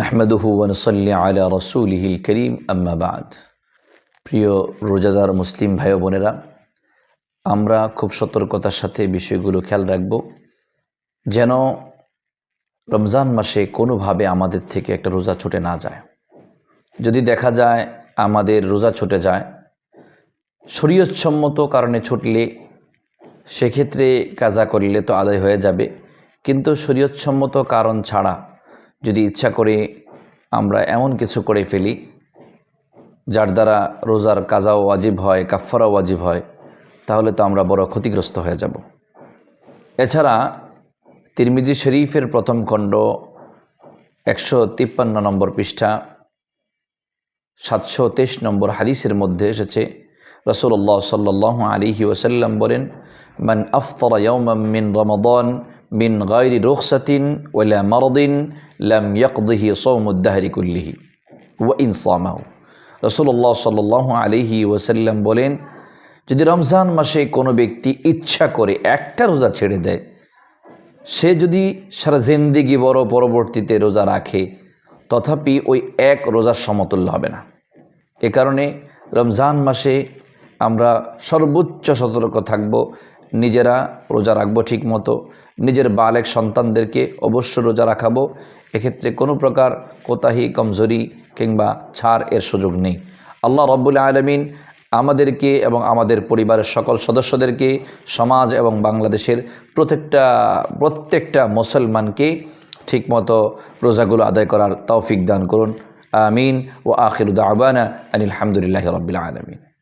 নাহমেদুহু ওয়ানসল্লি আলা রসুলহিল করিম আম্মাবাদ প্রিয় রোজাদার মুসলিম ভাই বোনেরা, আমরা খুব সতর্কতার সাথে বিষয়গুলো খেয়াল রাখব। যেন রমজান মাসে কোনোভাবে আমাদের থেকে একটা রোজা ছুটে না যায়। যদি দেখা যায় আমাদের রোজা ছুটে যায়, শরীয়তসম্মত কারণে ছুটলে সেক্ষেত্রে কাজা করলে তো আদায় হয়ে যাবে। কিন্তু শরীয়তসম্মত কারণ ছাড়া যদি ইচ্ছা করে আমরা এমন কিছু করে ফেলি, যার দ্বারা রোজার কাজাও ওয়াজিব হয় কাফারাও ওয়াজিব হয়, তাহলে তো আমরা বড় ক্ষতিগ্রস্ত হয়ে যাব। এছাড়া তিরমিজি শরীফের প্রথম খণ্ড, একশো তিপ্পান্ন নম্বর পৃষ্ঠা, সাতশো তেইশ নম্বর হাদিসের মধ্যে এসেছে রসুল্লাহ সাল্লাহ আলিহি ওসাল্লাম বলেন, মান ইয়ৌম মিন রমদন মিন গায়রি রুখসাতিন ওলা মরদিন লাম ইয়কদিহি সৌমুদ্দাহরি কুল্লিহি ও ইনসামাহ রসুল্লাহ সাল্লাহ আলিহি ওসাল্লাম বলেন, যদি রমজান মাসে কোনো ব্যক্তি ইচ্ছা করে একটা রোজা ছেড়ে দেয়, সে যদি সারা জিন্দিগি বড় পরবর্তীতে রোজা রাখে, তথাপি ওই এক রোজার সমতুল্য হবে না। এ কারণে রমজান মাসে আমরা সর্বোচ্চ সতর্ক থাকব নিজেরা রোজা রাখব ঠিক মতো, নিজের বালেক সন্তানদেরকে অবশ্য রোজা রাখাবো। এক্ষেত্রে কোনো প্রকার কোতাহি, কমজোরি কিংবা ছাড় এর সুযোগ নেই। আল্লাহ রব্বুল আলমিন আমাদেরকে এবং আমাদের পরিবারের সকল সদস্যদেরকে, সমাজ এবং বাংলাদেশের প্রত্যেকটা প্রত্যেকটা মুসলমানকে ঠিকমতো রোজাগুলো আদায় করার তৌফিক দান করুন। আমিন। ও আখিরুদ্দ আবানা আনিল হামদুলিল্লাহ রবিল আলমিন।